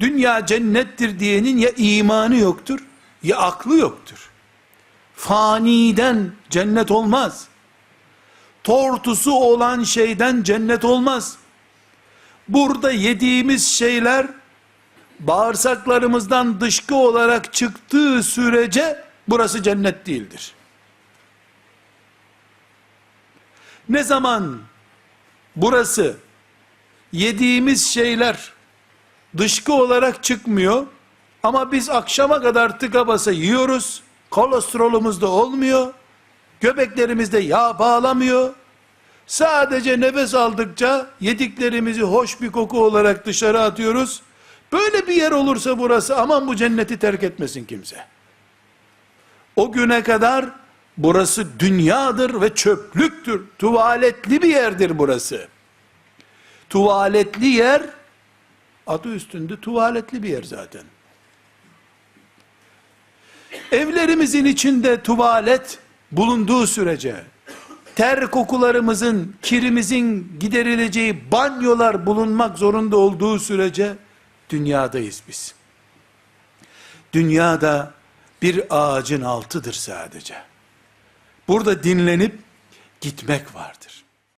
Dünya cennettir diyenin ya imanı yoktur ya aklı yoktur. Faniden cennet olmaz. Tortusu olan şeyden cennet olmaz. Burada yediğimiz şeyler bağırsaklarımızdan dışkı olarak çıktığı sürece burası cennet değildir. Ne zaman burası yediğimiz şeyler dışkı olarak çıkmıyor ama biz akşama kadar tıka basa yiyoruz. Kolesterolümüz de olmuyor. Göbeklerimizde yağ bağlamıyor. Sadece nefes aldıkça yediklerimizi hoş bir koku olarak dışarı atıyoruz. Böyle bir yer olursa burası aman bu cenneti terk etmesin kimse. O güne kadar burası dünyadır ve çöplüktür. Tuvaletli bir yerdir burası. Tuvaletli yer adı üstünde tuvaletli bir yer zaten. Evlerimizin içinde tuvalet bulunduğu sürece, ter kokularımızın, kirimizin giderileceği banyolar bulunmak zorunda olduğu sürece, dünyadayız biz. Dünyada bir ağacın altıdır sadece. Burada dinlenip gitmek vardır.